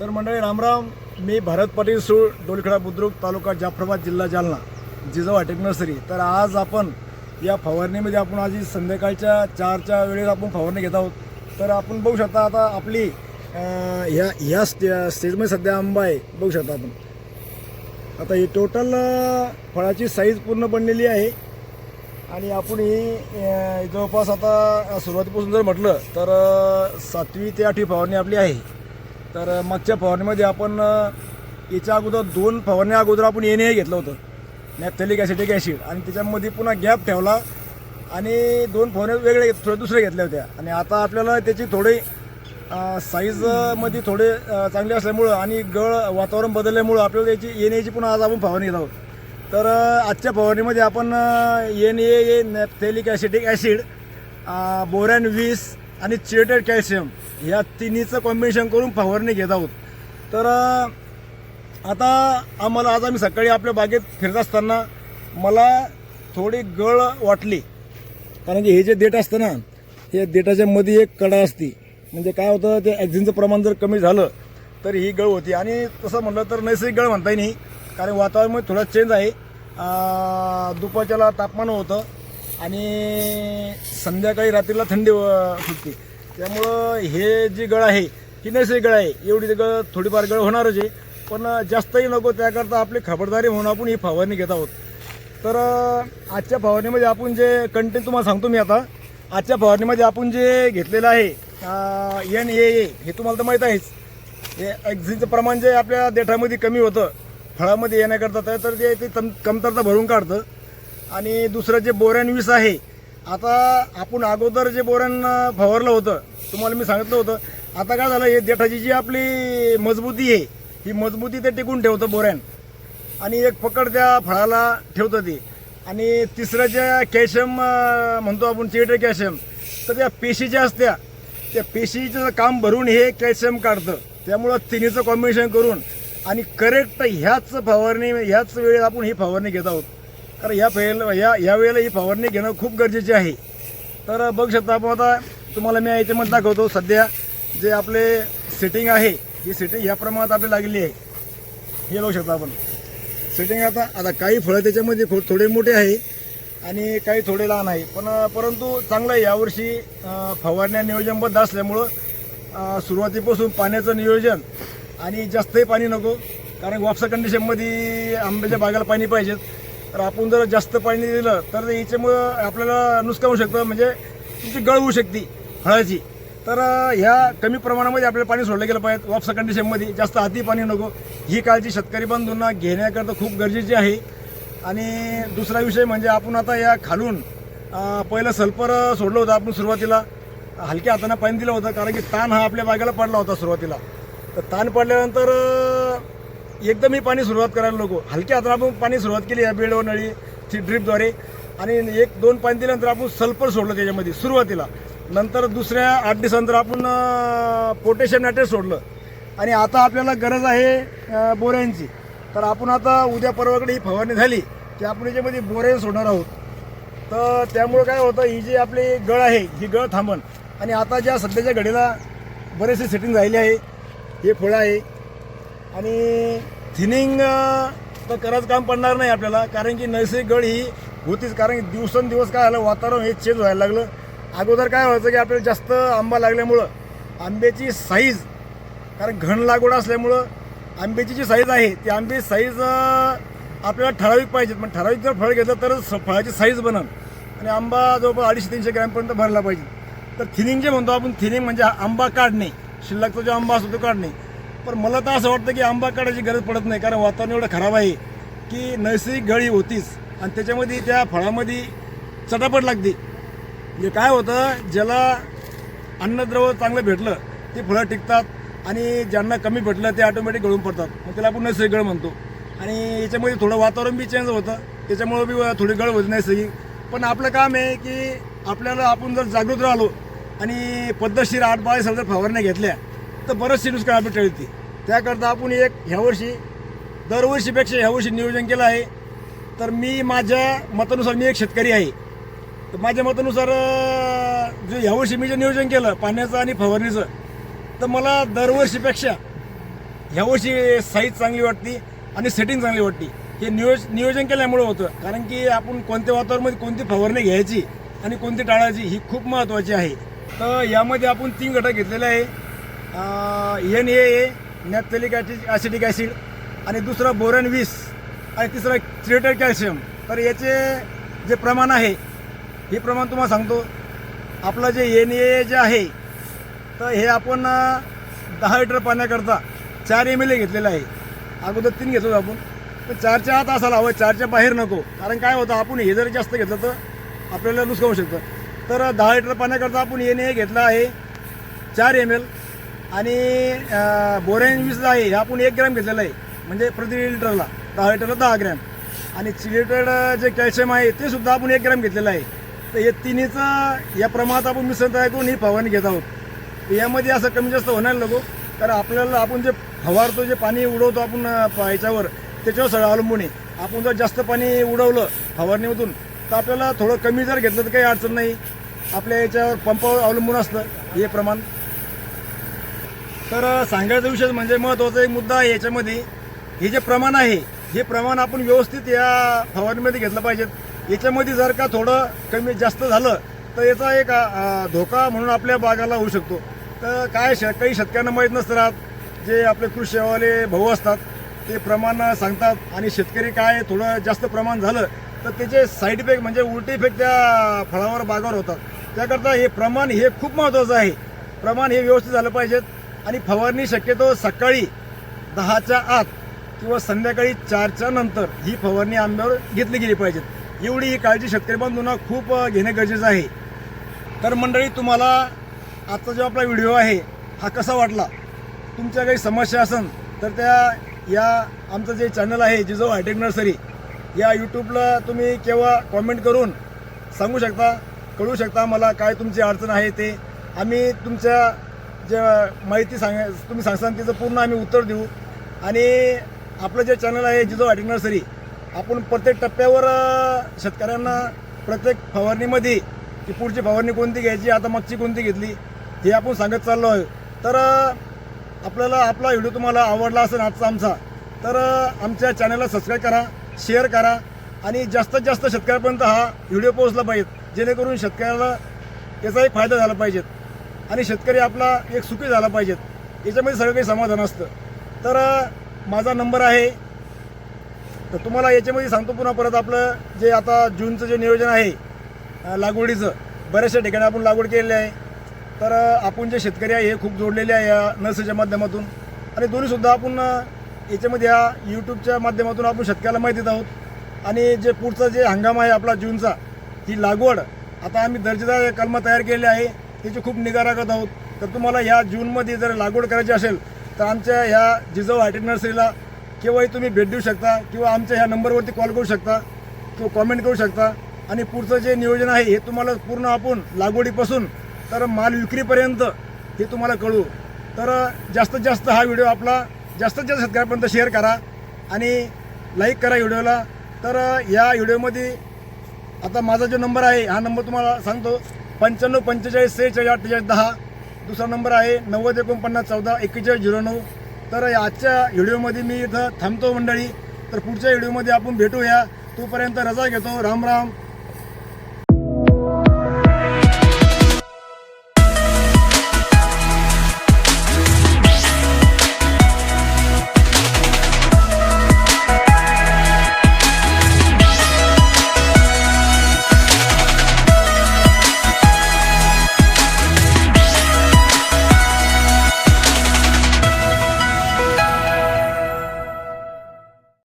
तर मंडळी रामराम मी भारत पाटील सूळ डोलखेडा बुद्रुक तालुका जाफराबाद जिल्हा जालना जिजाऊ टेक नर्सरी. तर आज आपण या फवारणीमध्ये आपण आज संध्याकाळच्या चारच्या वेळेस आपण फवारणी घेत आहोत. तर आपण बघू शकता आता आपली ह्या ह्या स्टे स्टेजमध्ये सध्या आंबा आहे. बघू शकता आपण. आता ही टोटल फळाची साईज पूर्ण बनलेली आहे. आणि आपण ही जवळपास आता सुरुवातीपासून जर म्हटलं तर सातवी ते आठवी फवारणी आपली आहे. तर मागच्या फवारणीमध्ये आपण याच्या अगोदर दोन फवारण्या अगोदर आपण एन ए घेतलं होतं. Naphthalic acetic acid. आणि त्याच्यामध्ये पुन्हा गॅप ठेवला. आणि दोन फवारण्या वेगळे थोडे दुसरे घेतल्या होत्या. आणि आता आपल्याला त्याची थोडी साईजमध्ये थोडे चांगले असल्यामुळं आणि गळ वातावरण बदलल्यामुळं आपल्याला त्याची एन एची पुन्हा आज आपण फवारणी घेत आहोत. तर आजच्या फवारणीमध्ये आपण N A naphthalic acetic acid boron वीस आणि चिएटेड कॅल्शियम ह्या तिन्हीचं कॉम्बिनेशन करून फवारणी घेत आहोत. तर आता आम्हाला आज आम्ही सकाळी आपल्या बागेत फिरत असताना मला थोडी गळ वाटली. कारण की हे जे देठ असतं ना हे देठाच्या मध्ये एक कडा असती. म्हणजे काय होतं ते ॲक्झिनचं प्रमाण जर कमी झालं तर ही गळ होती. आणि तसं म्हटलं तर नैसर्गिक गळ म्हणता येईल कारण वातावरणामध्ये थोडा चेंज आहे. दुपारच्याला तापमान होतं. आणि संध्याकाळी रात्रीला थंडी फुटते. त्यामुळं हे जी गळ आहे ही नैसर्गिक गळ आहे. एवढी गळ थोडीफार गळ होणारच आहे. पण जास्तही नको त्याकरता आपली खबरदारी म्हणून आपण ही फवारणी घेत आहोत. तर आजच्या फवारणीमध्ये आपण जे कंटेंट तुम्हाला सांगतो मी आता आजच्या फवारणीमध्ये आपण जे घेतलेलं आहे एन ए ए हे तुम्हाला तर माहीत आहेच. हे ॲक्झिनचं प्रमाण जे आपल्या देठामध्ये कमी होतं फळामध्ये येण्याकरता तर- तर ते ते कमतरता भरून काढतं. आणि दुसरं जे बोरॅन वीस आहे आता आपण अगोदर जे बोऱ्यान फवारलं होतं तुम्हाला मी सांगितलं होतं आता काय झालं हे देठाची जी आपली मजबूती आहे ही मजबूती ते टिकून ठेवतं बोऱ्यान आणि एक पकड त्या फळाला ठेवतं ते. आणि तिसरं जे कॅल्शियम म्हणतो आपण चिएटे कॅल्शियम तर त्या पेशी ज्या असत्या. त्या पेशीचं काम भरून हे कॅल्शियम काढतं. त्यामुळं तिन्हीचं कॉम्बिनेशन करून आणि करेक्ट ह्याच फवारणी ह्याच वेळेत आपण ही फवारणी घेत आहोत. कारण ह्या फेल या ह्या वेळेला ही फवारणी घेणं खूप गरजेचे आहे. तर बघू शकता आपण आता तुम्हाला मी याच्यामध्ये दाखवतो सध्या जे आपले सेटिंग आहे ही सेटिंग ह्या प्रमाणात आपली लागलेली आहे. हे बघू शकता आपण. सेटिंग आता आता काही फळं त्याच्यामध्ये खो थोडे मोठे आहे आणि काही थोडे लहान आहे. पण परंतु चांगलं आहे. यावर्षी फवारण्या नियोजनबद्ध असल्यामुळं सुरुवातीपासून पाण्याचं नियोजन आणि जास्तही पाणी नको. कारण वापसा कंडिशनमध्ये आंब्याच्या बागाला पाणी पाहिजेत. तर आपण जर जास्त पाणी दिलं तर याच्यामुळं आपल्याला नुकसान होऊ शकतं. म्हणजे तुमची गळ होऊ शकते हळाची. तर ह्या कमी प्रमाणामध्ये आपल्याला पाणी सोडलं गेलं पाहिजे. वापसा कंडिशनमध्ये जास्त हाती पाणी नको. ही काळजी शेतकरी बंधूंना घेण्याकरता खूप गरजेची आहे. आणि दुसरा विषय म्हणजे आपण आता या खालून पहिलं सल्फर सोडलं होतं आपण सुरुवातीला. हलक्या हाताने पाणी दिलं होतं कारण की ताण हा आपल्या बागेला पडला होता सुरुवातीला. तर ताण पडल्यानंतर एकदम ही पाणी सुरुवात करायला नको. हलक्या हाताने आपण पाणी सुरुवात केली या बेडवर नळी ती ड्रीपद्वारे. आणि एक दोन पाणी दिल्यानंतर आपण सल्फर सोडलं त्याच्यामध्ये सुरुवातीला. नंतर दुसऱ्या आठ दिवसानंतर आपण पोटॅशियम नायट्रेट सोडलं. आणि आता आपल्याला गरज आहे बोऱ्यांची तर आपण आता उद्या परवाकडे ही फवारणी झाली की आपण याच्यामध्ये बोऱ्यान सोडणार आहोत. तर त्यामुळं काय होतं ही जी आपली गळ आहे ही गळ थांबण आणि आता ज्या सध्याच्या घडीला बरेचसे सेटिंग राहिले आहे हे फळं आहे. आणि थिनिंग तर करायचं काम पडणार नाही आपल्याला कारण की नैसर्गिक गळ ही होतीच. कारण की दिवसेंदिवस काय झालं वातावरण हे चेंज व्हायला लागलं. अगोदर काय व्हायचं की आपल्याला जास्त आंबा लागल्यामुळं आंब्याची साईज कारण घन लागवड असल्यामुळं आंब्याची जी साईज आहे ती आंब्याची साईज आपल्याला ठराविक पाहिजेत. पण ठराविक जर फळ घेतलं तरच स- फळाची साईज बनल आणि आंबा जवळपास अडीचशे तीनशे ग्रॅमपर्यंत भरला पाहिजे. तर थिनिंग जे म्हणतो आपण थिनिंग म्हणजे आंबा काढणे. शिल्लकचा जो आंबा असतो तो काढणे. पण मला तर असं वाटतं की आंबा काढायची गरज पडत नाही कारण वातावरण एवढं खराब आहे की नैसर्गिक गळी होतीच. आणि त्याच्यामध्ये त्या फळामध्ये चटापट लागते. म्हणजे काय होतं ज्याला अन्नद्रव्य चांगलं भेटलं ते फळं टिकतात आणि ज्यांना कमी भेटलं ते ऑटोमॅटिक गळून पडतात. मग त्याला आपण नैसर्गिक गळ म्हणतो. आणि याच्यामध्ये थोडं वातावरण बी चेंज होतं. त्याच्यामुळं बी थोडी गळ होती नैसर्गिक. पण आपलं काम आहे की आपल्याला आपण जर जागृत राहिलो आणि पद्धतशीर आठ बाळी जर फवारण्या घेतल्या तर बरेचसे नुकसान आपली टळते त्याकरता आपण एक ह्यावर्षी दरवर्षीपेक्षा ह्यावर्षी नियोजन केलं आहे. तर मी माझ्या मतानुसार मी एक शेतकरी आहे. तर माझ्या मतानुसार जे ह्यावर्षी मी जे नियोजन केलं पाण्याचं आणि फवारणीचं तर मला दरवर्षीपेक्षा ह्यावर्षी साईज चांगली वाटते आणि सेटिंग चांगली वाटते. हे नियोज नियोजन केल्यामुळं होतं. कारण की आपण कोणत्या वातावरणामध्ये कोणती फवारणी घ्यायची आणि कोणती टाळायची ही खूप महत्त्वाची आहे. तर यामध्ये आपण तीन घटक घेतलेले आहे. N A A naphthalic acidic acid आणि दुसरं बोरन वीस आणि तिसरं क्रिएटर कॅल्शियम तर याचे जे प्रमाण आहे हे प्रमाण तुम्हाला सांगतो. आपलं जे एन ए जे आहे तर हे आपण दहा लिटर पाण्याकरता चार एम एल घेतलेलं आहे. अगोदर तीन घेतो आपण. तर चारच्या आत असायला हवं चारच्या बाहेर नको. कारण काय होतं आपण हे जर जास्त घेतलं तर आपल्याला नुकसान होऊ शकतं. तर दहा लिटर पाण्याकरता आपण एन ए घेतला आहे चार एम एल आणि बोरेन वीस आहे. हे आपण एक ग्रॅम घेतलेलं आहे. म्हणजे प्रति लिटरला. दहा लिटरला दहा ग्रॅम. आणि चिलेटेड जे कॅल्शियम आहे ते सुद्धा आपण एक ग्रॅम घेतलेलं आहे. तर हे तिन्हीचं या प्रमाणात आपण मिश्रण तयार करून ही फवारणी घेत आहोत. यामध्ये असं कमी जास्त होणार नको. कारण आपल्याला आपण जे फवारतो जे पाणी उडवतो आपण प- याच्यावर त्याच्यावर सगळं अवलंबून आहे. आपण जर जास्त पाणी उडवलं फवारणीमधून तर आपल्याला थोडं कमी जर घेतलं तर काही अडचण नाही. आपल्या याच्यावर पंपावर अवलंबून असतं हे प्रमाण. तर सांगायचा विषय म्हणजे महत्त्वाचा एक मुद्दा आहे याच्यामध्ये. हे जे प्रमाण आहे हे प्रमाण आपण व्यवस्थित या फवारणीमध्ये घेतलं पाहिजेत याच्यामध्ये जर का थोडं कमी जास्त झालं तर याचा एक धोका म्हणून आपल्या बागाला होऊ शकतो. तर काय श काही शेतकऱ्यांना माहीत नसतात राहत. जे आपले कृषीवाले भाऊ असतात ते प्रमाण सांगतात. आणि शेतकरी काय थोडं जास्त प्रमाण झालं तर त्याचे साईड इफेक्ट म्हणजे उलटे इफेक्ट त्या फळावर बागावर होतात. त्याकरता हे प्रमाण हे खूप महत्त्वाचं आहे. प्रमाण हे व्यवस्थित झालं पाहिजेत. आणि फवारणी शक्यतो सकाळी दहाच्या आत किंवा संध्याकाळी चारच्या नंतर ही फवारणी आंब्यावर घेतली गेली पाहिजेत. एवढी ही काळजी शेतकरी बांधूंना खूप घेणे गरजेचं आहे. तर मंडळी तुम्हाला आजचा जो आपला व्हिडिओ आहे हा कसा वाटला? तुमच्या काही समस्या असेल तर त्या या आमचं जे चॅनल आहे जिजो हायटेक नर्सरी या यूट्यूबला तुम्ही केव्हा कॉमेंट करून सांगू शकता कळू शकता मला काय तुमची अडचण आहे ते. आम्ही तुमच्या जे माहिती सांग तुम्ही सांगसान तिचं पूर्ण आम्ही उत्तर देऊ. आणि आपलं जे चॅनल आहे जिजो वाटी नर्सरी आपण प्रत्येक टप्प्यावर शेतकऱ्यांना प्रत्येक फवारणीमध्ये की पुढची फवारणी कोणती घ्यायची आता मागची कोणती घेतली हे आपण सांगत चाललो आहे तर आपल्याला आपला व्हिडिओ तुम्हाला आवडला असेल आजचा आमचा तर आमच्या चॅनलला सबस्क्राईब करा शेअर करा आणि जास्तीत जास्त शेतकऱ्यापर्यंत हा व्हिडिओ पोहोचला पाहिजे जेणेकरून शेतकऱ्याला याचाही फायदा झाला पाहिजेत आणि शेतकरी आपला एक सुखी झाला पाहिजेत. याच्यामध्ये सगळं काही समाधान असतं. तर माझा नंबर आहे. तर तुम्हाला याच्यामध्ये सांगतो पुन्हा परत आपलं जे आता जूनचं जे नियोजन आहे लागवडीचं बऱ्याचशा ठिकाणी आपण लागवड केलेली आहे. तर आपण जे शेतकरी आहे हे खूप जोडलेले आहे या नर्सरीच्या माध्यमातून. आणि दोन्हीसुद्धा आपण याच्यामध्ये या यूट्यूबच्या माध्यमातून आपण शेतकऱ्याला माहिती देत आहोत. आणि जे पुढचा जे हंगाम आहे आपला जूनचा ही लागवड आता आम्ही दर्जेदार कलमं तयार केलेली आहे. त्याची खूप निगा राखत आहोत. तर तुम्हाला ह्या जूनमध्ये जर लागवड करायची असेल तर आमच्या ह्या जिजाऊ हायटेक नर्सरीला केव्हाही तुम्ही भेट देऊ शकता किंवा आमच्या ह्या नंबरवरती कॉल करू शकता किंवा कॉमेंट करू शकता. आणि पुढचं जे नियोजन आहे हे तुम्हाला पूर्ण आपण लागवडीपासून तर माल विक्रीपर्यंत हे तुम्हाला कळू. तर जास्तीत जास्त हा व्हिडिओ आपला जास्तीत जास्त शेतकऱ्यापर्यंत शेअर करा आणि लाईक करा व्हिडिओला. तर या व्हिडिओमध्ये आता माझा जो नंबर आहे हा नंबर तुम्हाला सांगतो. पंच्याण्णव पंचेचाळीस सेहेचाळीस अठ्ठेचाळीस दहा. दुसरा नंबर आहे नव्वद एकोणपन्नास चौदा एक्केचाळीस झिरो नऊ. तर या आजच्या व्हिडिओमध्ये मी इथं थांबतो मंडळी. तर पुढच्या व्हिडिओमध्ये आपण भेटूया. तोपर्यंत रजा घेतो. राम राम.